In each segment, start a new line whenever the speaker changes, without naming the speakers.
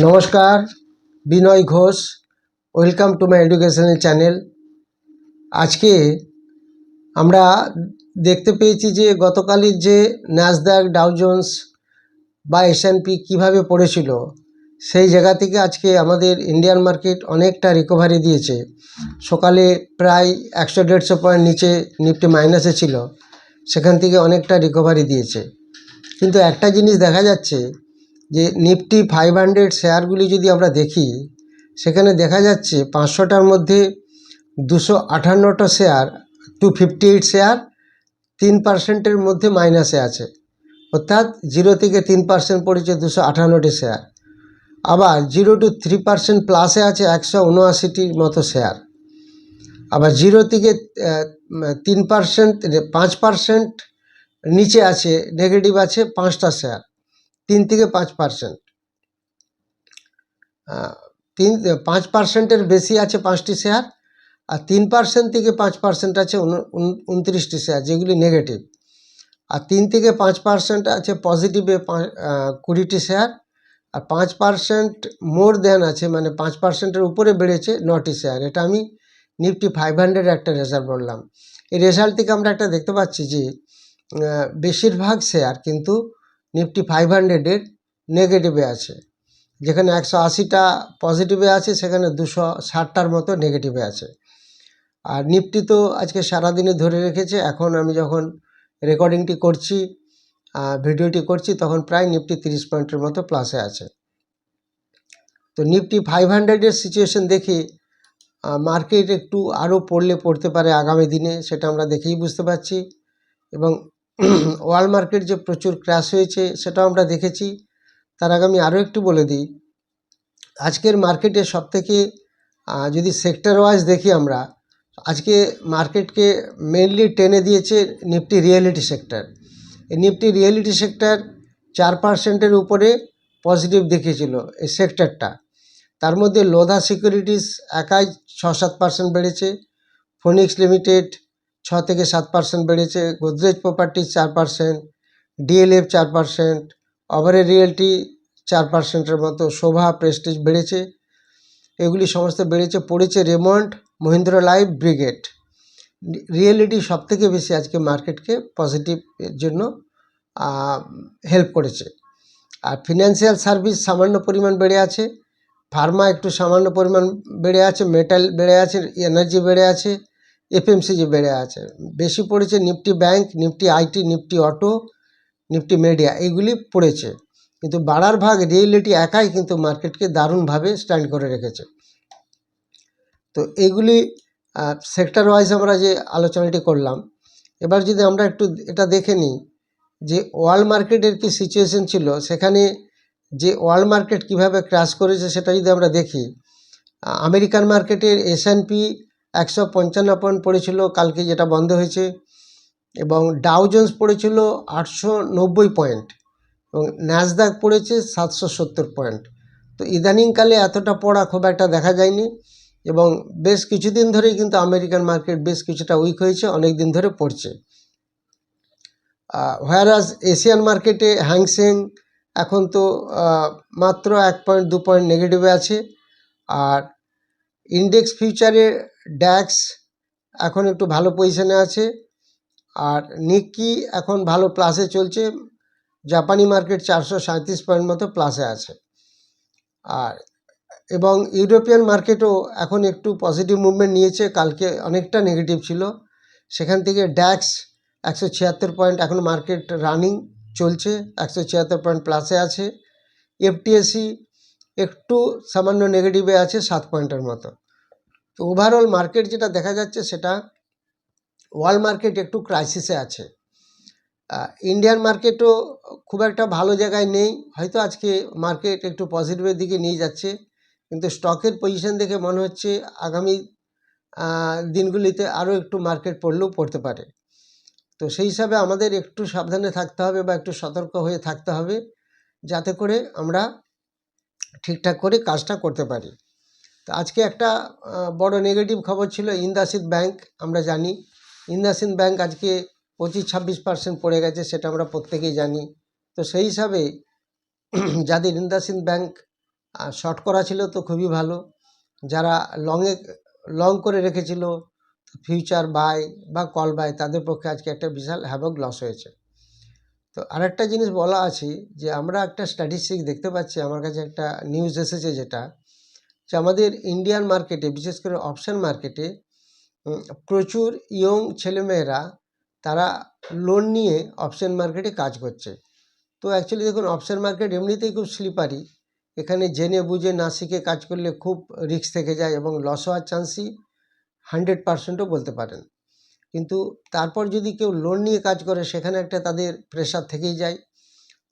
নমস্কার, Binoy Ghosh welcome to my educational channel আজকে আমরা দেখতে পেয়েছি যে গতকালের যে ন্যাসডাক ডাউজন্স বা এসএনপি কীভাবে পড়েছিল, সেই জায়গা থেকে আজকে আমাদের ইন্ডিয়ান মার্কেট অনেকটা রিকভারি দিয়েছে। সকালে প্রায় একশো দেড়শো পয়েন্ট নিচে নিফটি মাইনাসে ছিল, সেখান থেকে অনেকটা রিকভারি দিয়েছে। কিন্তু একটা জিনিস দেখা যাচ্ছে যে নিফটি ফাইভ হান্ড্রেড শেয়ারগুলি যদি আমরা দেখি, সেখানে দেখা যাচ্ছে পাঁচশোটার মধ্যে দুশো আটান্নটা share two fifty eight share তিন পার্সেন্টের মধ্যে মাইনাসে আছে। অর্থাৎ জিরো থেকে তিন পার্সেন্ট পড়েছে দুশো আটান্নটি শেয়ার আবার জিরো টু থ্রি পার্সেন্ট প্লাসে আছে একশো উনআশিটির মতো শেয়ার আবার জিরো থেকে তিন পার্সেন্ট পাঁচ পার্সেন্ট নিচে আছে নেগেটিভ আছে পাঁচটা শেয়ার তিন থেকে পাঁচ পার্সেন্ট তিন, পাঁচ পার্সেন্টের বেশি আছে পাঁচটি শেয়ার আর তিন পার্সেন্ট থেকে পাঁচ পার্সেন্ট আছে উন- উন- উনত্রিশটি শেয়ার যেগুলি নেগেটিভ আর তিন থেকে পাঁচ পার্সেন্ট আছে পজিটিভে কুড়িটি শেয়ার আর পাঁচ পার্সেন্ট মোর দেন আছে মানে পাঁচ পার্সেন্টের উপরে বেড়েছে নটি শেয়ার এটা আমি নিফটি ফাইভ হান্ড্রেড একটা রেজাল্ট বললাম। এই রেজাল্ট থেকে আমরা একটা দেখতে পাচ্ছি যে বেশিরভাগ শেয়ার কিন্তু নিফটি ফাইভ হান্ড্রেডের নেগেটিভে আছে। যেখানে একশো আশিটা পজিটিভে আছে, সেখানে দুশো ষাটটার মতো নেগেটিভে আছে। আর নিফটি তো আজকে সারাদিনে ধরে রেখেছে। এখন আমি যখন রেকর্ডিংটি করছি ভিডিওটি করছি, তখন প্রায় নিফটি তিরিশ পয়েন্টের মতো প্লাসে আছে। তো নিফটি ফাইভ হান্ড্রেডের সিচুয়েশন দেখে মার্কেট একটু আরও পড়লে পড়তে পারে আগামী দিনে, সেটা আমরা দেখেই বুঝতে পারছি। এবং ওয়ার্ল্ড মার্কেট যে প্রচুর ক্র্যাশ হয়েছে সেটাও আমরা দেখেছি। তার আগে আমি আরও একটু বলে দিই। আজকের মার্কেটে সবথেকে আহ, যদি সেক্টর ওয়াইজ দেখি আমরা আজকে মার্কেটকে মেনলি টেনে দিয়েছে নিফটি রিয়েলিটি সেক্টর এই নিফটি রিয়েলিটি সেক্টর চার পার্সেন্টের উপরে পজিটিভ দেখিয়েছিল এই সেক্টরটা তার মধ্যে লোধা সিকিউরিটিস একাই ছ সাত পার্সেন্ট বেড়েছে। ফোনিক্স লিমিটেড ছ থেকে সাত পার্সেন্ট বেড়েছে গোদরেজ প্রপার্টিজ চার পার্সেন্ট ডিএলএফ চার পার্সেন্ট ওভারে রিয়েলটি চার পার্সেন্টের মতো শোভা প্রেস্টিজ বেড়েছে। এগুলি সমস্ত বেড়েছে, পড়েছে Raymond Mahindra life brigade reality সব থেকে বেশি আজকে মার্কেটকে পজিটিভ জন্য হেল্প করেছে। আর ফিনান্সিয়াল সার্ভিস সামান্য পরিমাণ বেড়ে আছে ফার্মা একটু সামান্য পরিমাণ বেড়ে আছে মেটাল বেড়ে আছে এনার্জি বেড়ে আছে এফএমসিজি বেড়ে আছে, বেশি পড়েছে Nifty bank, Nifty IT, Nifty auto, Nifty media এইগুলি পড়েছে। কিন্তু বাড়ার ভাগ রিয়েলিটি একাই কিন্তু মার্কেটকে দারুণভাবে স্ট্যান্ড করে রেখেছে। তো এইগুলি সেক্টর ওয়াইজ আমরা যে আলোচনাটি করলাম, এবার যদি আমরা একটু এটা দেখে নিই, যে ওয়ার্ল্ড মার্কেটের কি সিচুয়েশন ছিল, সেখানে যে ওয়ার্ল্ড মার্কেট কীভাবে ক্র্যাশ করেছে সেটা যদি আমরা দেখি আমেরিকান মার্কেটের এস এন পি একশো পঞ্চান্ন পয়েন্ট পড়েছিল, কালকে যেটা বন্ধ হয়েছে। এবং ডাউজন্স পড়েছিল আটশো নব্বই পয়েন্ট এবং ন্যাসদাক পড়েছে সাতশো সত্তর পয়েন্ট। তো ইদানিংকালে এতটা পড়া খুব একটা দেখা যায়নি এবং বেশ কিছুদিন ধরেই কিন্তু আমেরিকান মার্কেট বেশ কিছুটা উইক হয়েছে অনেক দিন ধরে পড়ছে। হোয়ারাস এশিয়ান মার্কেটে হ্যাংসেং এখন তো মাত্র এক পয়েন্ট, দু পয়েন্ট নেগেটিভে আছে। আর ইন্ডেক্স ফিউচারে ড্যাক্স এখন একটু ভালো পজিশনে আছে। আর নিকি এখন ভালো প্লাসে চলছে। জাপানি মার্কেট চারশো সাঁত্রিশ পয়েন্ট মতো প্লাসে আছে। আর এবং ইউরোপিয়ান মার্কেটও এখন একটু পজিটিভ মুভমেন্ট নিয়েছে। কালকে অনেকটা নেগেটিভ ছিল। সেখান থেকে ড্যাক্স একশো ছিয়াত্তর পয়েন্ট এখন মার্কেট রানিং চলছে। একশো ছিয়াত্তর পয়েন্ট প্লাসে আছে। এফটিএসি একটু সামান্য নেগেটিভে আছে, সাত পয়েন্টের মতো। তো ওভারঅল মার্কেট যেটা দেখা যাচ্ছে সেটা ওয়ার্ল্ড মার্কেট একটু ক্রাইসিসে আছে। ইন্ডিয়ান মার্কেটও খুব একটা ভালো জায়গায় নেই। হয়তো আজকে মার্কেট একটু পজিটিভের দিকে নিয়ে যাচ্ছে। কিন্তু স্টকের পজিশন দেখে মনে হচ্ছে আগামী দিনগুলিতে আরও একটু মার্কেট পড়লেও পড়তে পারে। তো সেই হিসাবে আমাদের একটু সাবধানে থাকতে হবে বা একটু সতর্ক হয়ে থাকতে হবে। যাতে করে আমরা ঠিকঠাক করে কাজটা করতে পারি। তো আজকে একটা বড় নেগেটিভ খবর ছিল ইন্দাসিন ব্যাংক, আমরা জানি। ইন্দাসিন ব্যাংক আজকে পঁচিশ ছাব্বিশ পার্সেন্ট পড়ে গেছে, সেটা আমরা প্রত্যেকেই জানি। তো সেই হিসাবে যাদের ইন্দাসিন ব্যাংক শর্ট করা ছিল তো খুবই ভালো। যারা লংয়ে লং করে রেখেছিল ফিউচার বাই বা কল বাই তাদের পক্ষে আজকে একটা বিশাল হ্যাভক লস হয়েছে। তো আরেকটা জিনিস বলা আছে যে, আমরা একটা স্ট্যাটিস্টিক দেখতে পাচ্ছি, আমার কাছে একটা নিউজ এসেছে যেটা। যে আমাদের ইন্ডিয়ান মার্কেটে বিশেষ করে অপশান মার্কেটে প্রচুর ইয়ং ছেলেমেয়েরা তারা লোন নিয়ে অপশান মার্কেটে কাজ করছে। তো অ্যাকচুয়ালি দেখুন অপশান মার্কেট এমনিতেই খুব স্লিপারি এখানে জেনে বুঝে না শিখে কাজ করলে খুব রিস্ক থেকে যায় এবং লস হওয়ার চান্সই হান্ড্রেড পার্সেন্টও বলতে পারেন। কিন্তু তারপর যদি কেউ লোন নিয়ে কাজ করে, সেখানে একটা তাদের প্রেশার থেকেই যায়।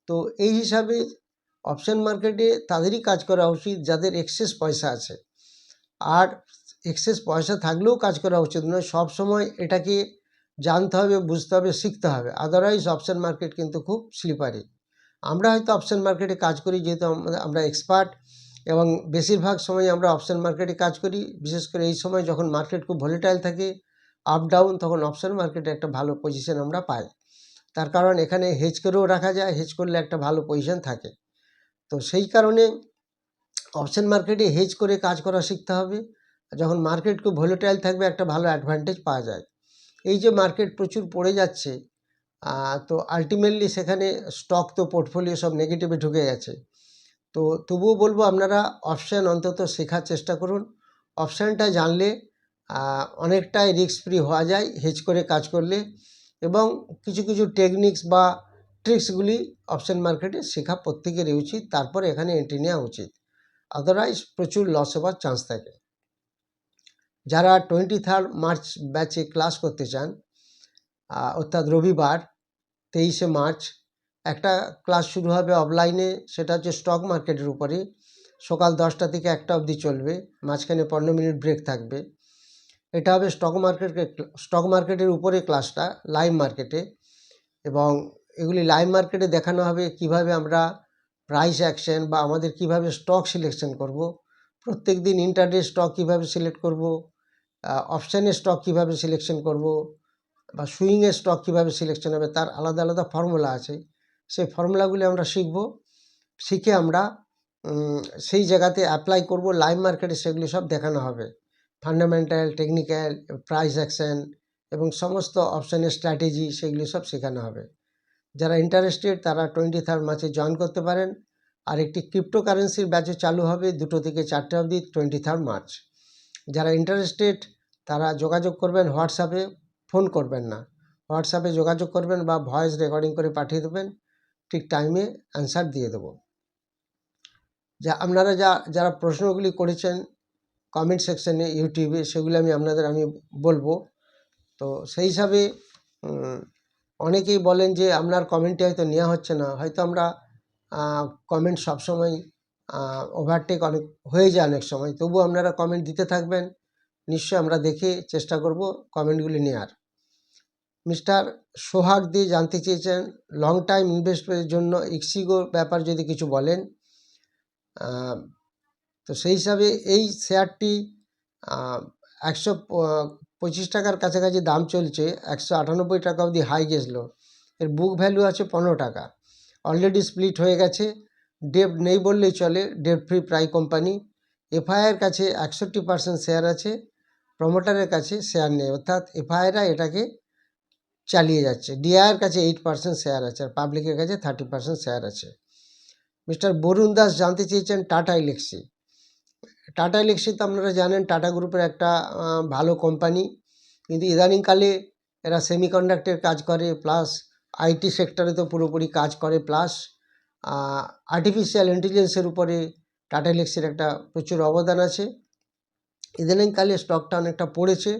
তো এই হিসাবে অপশন মার্কেটে তাদেরই কাজ করা উচিত, যাদের এক্সেস পয়সা আছে। আর এক্সেস পয়সা থাকলেও কাজ করা উচিত নয়। সব সময় এটাকে জানতে হবে, বুঝতে হবে, শিখতে হবে। আদারওয়াইজ অপশন মার্কেট কিন্তু খুব স্লিপারি আমরা হয়তো অপশন মার্কেটে কাজ করি, যেহেতু আমরা- এক্সপার্ট এবং বেশিরভাগ সময় আমরা অপশন মার্কেটে কাজ করি। বিশেষ করে এই সময় যখন মার্কেট খুব ভলিটাইল থাকে আপ ডাউন তখন অপশন মার্কেটে একটা ভালো পজিশন আমরা পাই। তার কারণ এখানে হেজ করেও রাখা যায়। হেজ করলে একটা ভালো পজিশন থাকে। তো সেই কারণে অপশন মার্কেটে হেজ করে কাজ করা শিখতে হবে। যখন মার্কেট খুব ভলিটাইল থাকবে, একটা ভালো অ্যাডভান্টেজ পাওয়া যায়। এই যে মার্কেট প্রচুর পড়ে যাচ্ছে তো আলটিমেটলি সেখানে স্টক তো পোর্টফোলিও সব নেগেটিভে ঢুকে গেছে। তো তবুও বলব, আপনারা অপশান অন্তত শেখার চেষ্টা করুন। অপশানটা জানলে অনেকটাই রিস্ক ফ্রি হওয়া যায় হেজ করে কাজ করলে। এবং কিছু কিছু টেকনিক্স বা ট্রিক্সগুলি অপশন মার্কেটে শেখা প্রত্যেকেরই উচিত, তারপর এখানে এন্ট্রি নেওয়া উচিত। আদারওয়াইজ প্রচুর লস হওয়ার চান্স থাকে। যারা টোয়েন্টি থার্ড মার্চ ব্যাচে ক্লাস করতে চান অর্থাৎ রবিবার, তেইশে মার্চ একটা ক্লাস শুরু হবে অফলাইনে সেটা হচ্ছে স্টক মার্কেটের উপরে। সকাল দশটা থেকে একটা অবধি চলবে, মাঝখানে পনেরো মিনিট ব্রেক থাকবে। এটা হবে স্টক মার্কেটকে স্টক মার্কেটের উপরে ক্লাসটা লাইভ মার্কেটে এবং এগুলি লাইভ মার্কেটে দেখানো হবে কীভাবে আমরা প্রাইস অ্যাকশন বা আমাদের কীভাবে স্টক সিলেকশন করব। প্রত্যেক দিন ইন্টারডে স্টক কীভাবে সিলেক্ট করব অপশানের স্টক কীভাবে সিলেকশন করব বা সুইংয়ের স্টক কীভাবে সিলেকশন হবে তার আলাদা আলাদা ফর্মুলা আছে। সেই ফর্মুলাগুলি আমরা শিখব, শিখে আমরা সেই জায়গাতে অ্যাপ্লাই করব লাইভ মার্কেটে সেগুলি সব দেখানো হবে। ফান্ডামেন্টাল টেকনিক্যাল প্রাইস অ্যাকশন এবং সমস্ত অপশানের স্ট্র্যাটেজি সেগুলি সব শেখানো হবে। যারা ইন্টারেস্টেড তারা টোয়েন্টি থার্ড মার্চে জয়েন করতে পারেন। আর একটি ক্রিপ্টোকারেন্সির ব্যাচও চালু হবে দুটো থেকে চারটে অবধি টোয়েন্টি থার্ড মার্চ যারা ইন্টারেস্টেড তারা যোগাযোগ করবেন, হোয়াটসঅ্যাপে ফোন করবেন না। হোয়াটসঅ্যাপে যোগাযোগ করবেন বা ভয়েস রেকর্ডিং করে পাঠিয়ে দেবেন। ঠিক টাইমে অ্যান্সার দিয়ে দেবো। যা আপনারা যা, যারা প্রশ্নগুলি করেছেন কমেন্ট সেকশনে ইউটিউবে সেগুলো আমি আপনাদের, আমি বলব। তো সেই হিসাবে অনেকেই বলেন যে আপনার কমেন্টটি হয়তো নেওয়া হচ্ছে না। হয়তো আমরা কমেন্ট সবসময় ওভারটেক অনেক, হয়ে যায় অনেক সময়। তবু আপনারা কমেন্ট দিতে থাকবেন। নিশ্চয়ই আমরা দেখে চেষ্টা করব কমেন্টগুলি নেওয়ার মিস্টার সোহাগ দিয়ে জানতে চেয়েছেন লং টাইম ইনভেস্টমেন্টের জন্য ইক্সিগোর ব্যাপার যদি কিছু বলেন তো সেই হিসাবে এই শেয়ারটি একশো পঁচিশ টাকার কাছাকাছি দাম চলছে, একশো আটানব্বই টাকা অবধি হাই গেছিল। এর বুক ভ্যালু আছে পনেরো টাকা। অলরেডি স্প্লিট হয়ে গেছে। ডেপ নেই বললেই চলে ডেপ ফ্রি প্রাই কোম্পানি এফআইআর কাছে একষট্টি পার্সেন্ট শেয়ার আছে প্রমোটারের কাছে শেয়ার নেই। অর্থাৎ এফআইআররা এটাকে চালিয়ে যাচ্ছে। ডিআইয়ের কাছে এইট পার্সেন্ট শেয়ার আছে, আর পাবলিকের কাছে থার্টি পার্সেন্ট শেয়ার আছে। মিস্টার বরুণ দাস জানতে চেয়েছেন টাটা ইলেক্সি টাটা ইলেক্সি তো আপনারা জানেন টাটা গ্রুপের একটা ভালো কোম্পানি কিন্তু ইদানিংকালে এরা সেমিকন্ডাক্টের কাজ করে প্লাস আইটি সেক্টরে তো পুরোপুরি কাজ করে প্লাস আর্টিফিশিয়াল ইন্টেলিজেন্সের উপরে টাটা ইলেক্সির একটা প্রচুর অবদান আছে। ইদানিংকালে স্টকটা অনেকটা পড়েছে।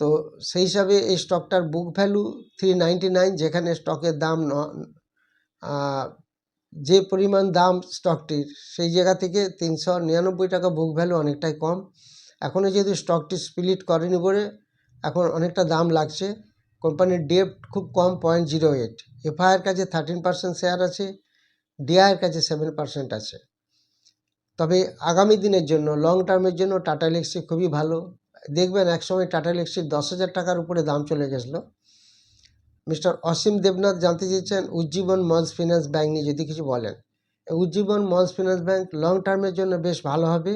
তো সেই হিসাবে এই স্টকটার বুক ভ্যালু থ্রি নাইন যেখানে স্টকের দাম যে পরিমাণ দাম স্টকটির, সেই জায়গা থেকে তিনশো নিরানব্বই টাকা বুক ভ্যালু অনেকটাই কম। এখনও যেহেতু স্টকটি স্প্লিট করেনি বলে এখন অনেকটা দাম লাগছে। কোম্পানির ডেপ খুব কম পয়েন্ট জিরো এইট এফআইআর কাছে থার্টিন পার্সেন্ট শেয়ার আছে ডিআইয়ের কাছে সেভেন পার্সেন্ট আছে। তবে আগামী দিনের জন্য লং টার্মের জন্য টাটা ইলেক্সি খুবই ভালো। দেখবেন একসময় টাটা ইলেক্সির দশ হাজার টাকার উপরে দাম চলে গেছিল। মিস্টার অসীম দেবনাথ জানতে চেয়েছেন উজ্জীবন মলস ফিন্যান্স ব্যাঙ্ক নিয়ে যদি কিছু বলেন। উজ্জীবন মলস ফিনান্স ব্যাংক লং টার্মের জন্য বেশ ভালো হবে।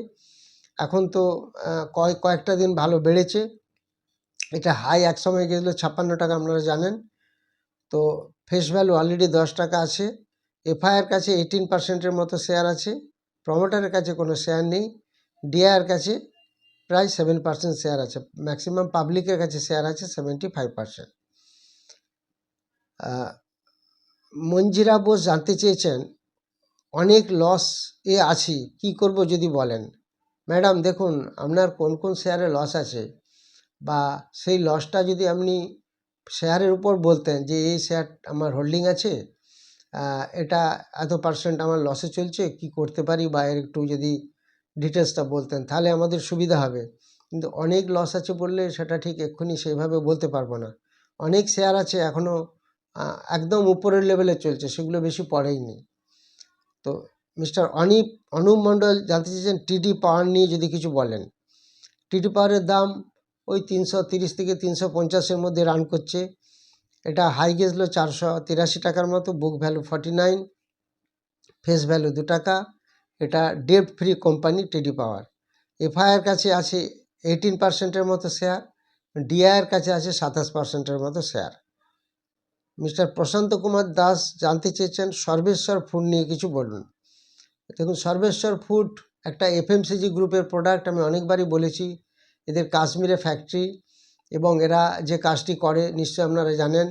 এখন তো কয়েক কয়েকটা দিন ভালো বেড়েছে। এটা হাই এক সময় গেছিল ছাপ্পান্ন টাকা, আপনারা জানেন। তো ফেস ভ্যালু অলরেডি দশ টাকা আছে। এফআইআর কাছে এইটিন পার্সেন্টের মতো শেয়ার আছে। প্রমোটারের কাছে কোনো শেয়ার নেই। ডিআইআর কাছে প্রায় সেভেন পার্সেন্ট শেয়ার আছে। ম্যাক্সিমাম পাবলিকের কাছে শেয়ার আছে seventy five percent Manjira Bose জানতে চেয়েছেন, অনেক লস এ আছি, কি করব যদি বলেন? ম্যাডাম, দেখুন, আপনার কোন কোন শেয়ারে লস আছে বা সেই লসটা যদি আপনি শেয়ারের উপর বলতেন যে, এই শেয়ার আমার হোল্ডিং আছে এটা এত পার্সেন্ট আমার লসে চলছে, কি করতে পারি? বা এর একটু যদি ডিটেলসটা বলতেন, তাহলে আমাদের সুবিধা হবে। কিন্তু অনেক লস আছে বললে সেটা ঠিক এক্ষুনি সেইভাবে বলতে পারব না। অনেক শেয়ার আছে এখনও একদম উপরের লেভেলে চলছে, সেগুলো বেশি পড়েইনি তো মিস্টার অনিপ অনুপ মণ্ডল জানতে চেয়েছেন টিডি পাওয়ার নিয়ে যদি কিছু বলেন। টিডি পাওয়ারের দাম ওই তিনশো তিরিশ থেকে তিনশো পঞ্চাশের মধ্যে রান করছে। এটা হাই গেছিল চারশো তিরাশি টাকার মতো book value forty nine face value দু টাকা। এটা ডেট ফ্রি কোম্পানি টিডি পাওয়ার এফআইআর কাছে আছে এইটিন পার্সেন্টের মতো শেয়ার ডিআইয়ের কাছে আছে সাতাশ পার্সেন্টের মতো শেয়ার মিস্টার প্রশান্ত কুমার দাস জানতে চেয়েছেন, সর্বেশ্বর ফুড নিয়ে কিছু বলুন। দেখুন, সর্বেশ্বর ফুড একটা এফএমসিজি গ্রুপের প্রোডাক্ট আমি অনেকবারই বলেছি, এদের কাশ্মীরে ফ্যাক্টরি এবং এরা যে কাজটি করে, নিশ্চয়ই আপনারা জানেন,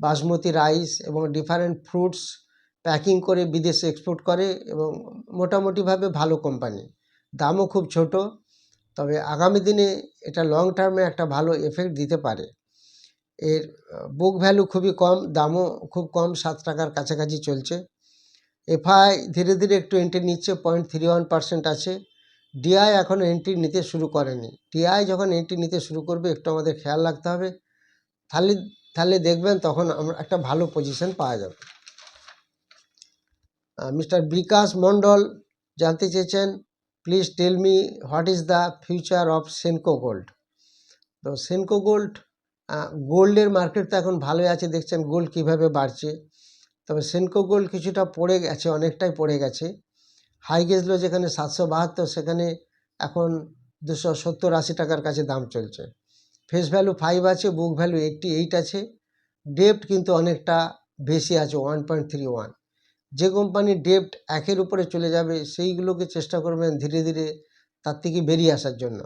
বাসমতি রাইস এবং ডিফারেন্ট ফ্রুটস প্যাকিং করে বিদেশে এক্সপোর্ট করে এবং মোটামুটিভাবে ভালো কোম্পানি দামও খুব ছোট, তবে আগামী দিনে এটা লং টার্মে একটা ভালো এফেক্ট দিতে পারে। এর বুক ভ্যালু খুবই কম, দামও খুব কম, সাত টাকার কাছাকাছি চলছে। এফআই ধীরে ধীরে একটু এন্ট্রি নিচ্ছে পয়েন্ট থ্রি ওয়ান পার্সেন্ট আছে। ডিআই এখনও এন্ট্রি নিতে শুরু করেনি। ডিআই যখন এন্ট্রি নিতে শুরু করবে, একটু আমাদের খেয়াল রাখতে হবে। তাহলে তাহলে দেখবেন তখন আমরা একটা ভালো পজিশন পাওয়া যাবে। মিস্টার বিকাশ মণ্ডল জানতে চেয়েছেন please tell me what is the future of Senco gold তো সেনকো গোল্ড গোল্ডের মার্কেট তো এখন ভালোই আছে, দেখছেন গোল্ড কীভাবে বাড়ছে। তবে সেনকো গোল্ড কিছুটা পড়ে গেছে, অনেকটাই পড়ে গেছে। হাই গেছিল যেখানে সাতশো বাহাত্তর, সেখানে এখন দুশো সত্তর আশি টাকার কাছে দাম চলছে। ফেস ভ্যালু ফাইভ আছে বুক ভ্যালু এইটটি এইট আছে। ডেপ্ট কিন্তু অনেকটা বেশি আছে ওয়ান পয়েন্ট থ্রি ওয়ান যে কোম্পানির ডেপ্ট একের উপরে চলে যাবে, সেইগুলোকে চেষ্টা করবেন ধীরে ধীরে তার থেকে বেরিয়ে আসার জন্য।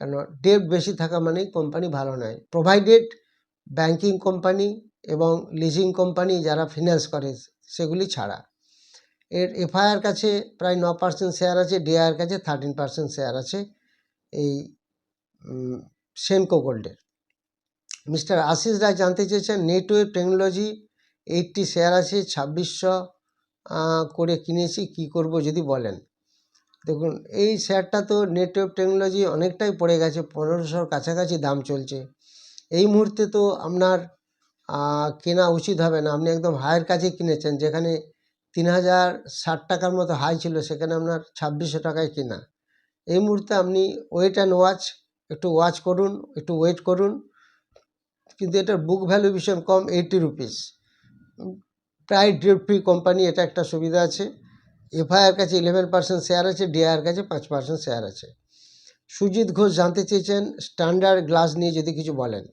কেন? ডেপ্ট বেশি থাকা মানেই কোম্পানি ভালো নয়। প্রোভাইডেড ব্যাংকিং কোম্পানি এবং লিজিং কোম্পানি যারা ফিনান্স করে, সেগুলি ছাড়া। এর এফআইআর কাছে প্রায় ন পার্সেন্ট শেয়ার আছে ডিআইয়ের কাছে থার্টিন পার্সেন্ট শেয়ার আছে, এই সেনকো গোল্ডের মিস্টার আশিস রায় জানতে চেয়েছেন নেটওয়েব টেকনোলজি এইটটি শেয়ার আছে, ছাব্বিশশো করে কিনেছি, কি করব যদি বলেন? দেখুন, এই শেয়ারটা তো নেটওয়েব টেকনোলজি অনেকটাই পড়ে গেছে, পনেরোশোর কাছাকাছি দাম চলছে। এই মুহূর্তে তো আপনার কেনা উচিত হবে না। আপনি একদম হায়ের কাছে কিনেছেন, যেখানে তিন হাজার ষাট টাকার মতো হাই ছিল, সেখানে আপনার ছাব্বিশশো টাকায় কেনা। এই মুহূর্তে আপনি ওয়েট অ্যান্ড ওয়াচ একটু ওয়াচ করুন, একটু ওয়েট করুন। কিন্তু এটার বুক ভ্যালু ভীষণ কম এইটি রুপিস প্রায় ডেট ফ্রি কোম্পানি এটা একটা সুবিধা আছে। এফআইআর কাছে ইলেভেন পার্সেন্ট শেয়ার আছে ডিআইআর কাছে পাঁচ পার্সেন্ট শেয়ার আছে। সুজিত ঘোষ জানতে চেয়েছেন স্ট্যান্ডার্ড গ্লাস নিয়ে যদি কিছু বলেন।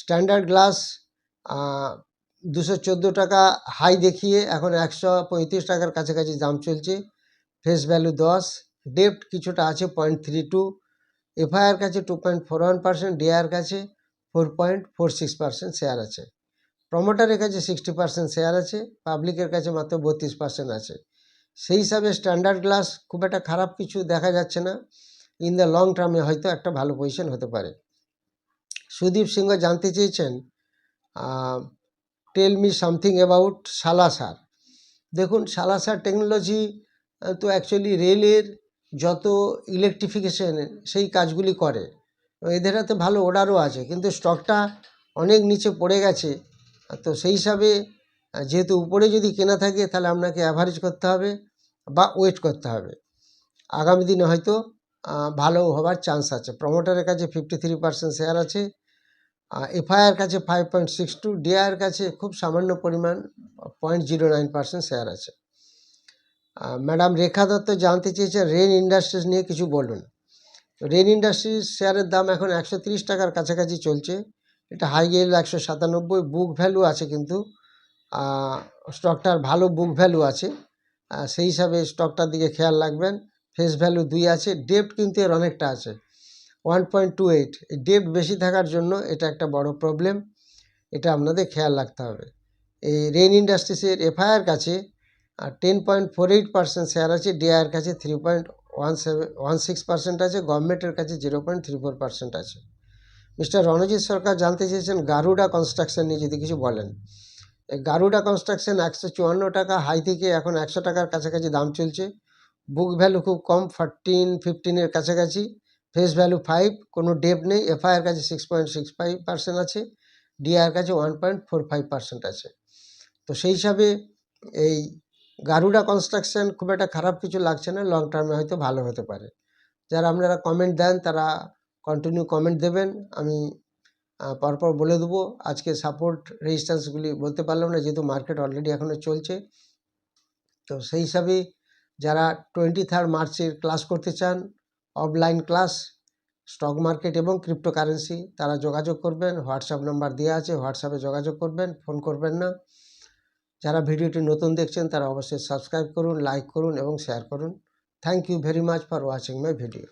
স্ট্যান্ডার্ড গ্লাস দুশো চোদ্দ টাকা হাই দেখিয়ে এখন একশো পঁয়ত্রিশ টাকার কাছাকাছি দাম চলছে ফেস ভ্যালু দশ ডেপ্ট কিছুটা আছে পয়েন্ট থ্রি টু এফআইআর কাছে two point four one percent DR কাছে four point four six percent share আছে। প্রমোটারের কাছে সিক্সটি পার্সেন্ট শেয়ার আছে পাবলিকের কাছে মাত্র বত্রিশ পার্সেন্ট আছে। সেই হিসাবে স্ট্যান্ডার্ড গ্লাস খুব একটা খারাপ কিছু দেখা যাচ্ছে না। ইন দ্য লং টার্মে হয়তো একটা ভালো পজিশন হতে পারে। সুদীপ সিংহ জানতে চেয়েছেন tell me something about Salasar দেখুন সালাসার টেকনোলজি তো অ্যাকচুয়ালি রেলের যত ইলেকট্রিফিকেশন সেই কাজগুলি করে। এদের হাতে ভালো অর্ডারও আছে, কিন্তু স্টকটা অনেক নিচে পড়ে গেছে। তো সেই হিসাবে যেহেতু উপরে যদি কেনা থাকে, তাহলে আপনাকে অ্যাভারেজ করতে হবে। বা ওয়েট করতে হবে। আগামী দিনে হয়তো ভালো হবার চান্স আছে। প্রমোটারের কাছে ফিফটি থ্রি পার্সেন্ট শেয়ার আছে এফআইআর কাছে ফাইভ পয়েন্ট সিক্স টু ডিআইয়ের কাছে খুব সামান্য পরিমাণ point zero nine percent share আছে। ম্যাডাম রেখা দত্ত জানতে চেয়েছেন রেন ইন্ডাস্ট্রিজ নিয়ে কিছু বলুন। রেন ইন্ডাস্ট্রিজ শেয়ারের দাম এখন একশো তিরিশ টাকার কাছাকাছি চলছে। এটা হাই গেল একশো সাতানব্বই বুক ভ্যালু আছে কিন্তু। স্টকটার ভালো বুক ভ্যালু আছে। সেই হিসাবে স্টকটার দিকে খেয়াল রাখবেন। ফেস ভ্যালু দুই আছে ডেপ্ট কিন্তু এর অনেকটা আছে। ওয়ান পয়েন্ট টু এইট ডেপ্ট বেশি থাকার জন্য এটা একটা বড় প্রবলেম এটা আপনাদের খেয়াল রাখতে হবে। এই রেন ইন্ডাস্ট্রিজের এফআইআর কাছে ten point four eight percent share আছে ডিআইয়ের কাছে three point one seven one six percent আছে গভর্নমেন্টের কাছে zero point three four percent আছে। মিস্টার রণজিৎ সরকার জানতে চেয়েছেন গারুডা কনস্ট্রাকশন নিয়ে যদি কিছু বলেন। গারুডা কনস্ট্রাকশন একশো চুয়ান্ন টাকা হাই থেকে এখন একশো টাকার কাছাকাছি দাম চলছে। বুক ভ্যালু খুব কম ফোরটিন ফিফটিনের কাছাকাছি। ফেস ভ্যালু ফাইভ কোনো ডেপ নেই। এফআইআর কাছে six point six five percent আছে। ডিআর কাছে one point four five percent আছে। তো সেই হিসাবে এই গারুডা কনস্ট্রাকশন খুব একটা খারাপ কিছু লাগছে না লং টার্মে হয়তো ভালো হতে পারে। যারা আপনারা কমেন্ট দেন, তারা কন্টিনিউ কমেন্ট দেবেন। আমি পরপর বলে দেবো। আজকে সাপোর্ট রেজিস্ট্যান্সগুলি বলতে পারলাম না, যেহেতু মার্কেট অলরেডি এখনও চলছে। তো সেই হিসাবে যারা টোয়েন্টি থার্ড মার্চের ক্লাস করতে চান অফলাইন ক্লাস স্টক মার্কেট এবং ক্রিপ্টোকারেন্সি তারা যোগাযোগ করবেন। হোয়াটসঅ্যাপ নাম্বার দেওয়া আছে হোয়াটসঅ্যাপে যোগাযোগ করবেন ফোন করবেন না। যারা ভিডিওটি নতুন দেখছেন, তারা অবশ্যই সাবস্ক্রাইব করুন লাইক করুন এবং শেয়ার করুন। Thank you very much for watching my video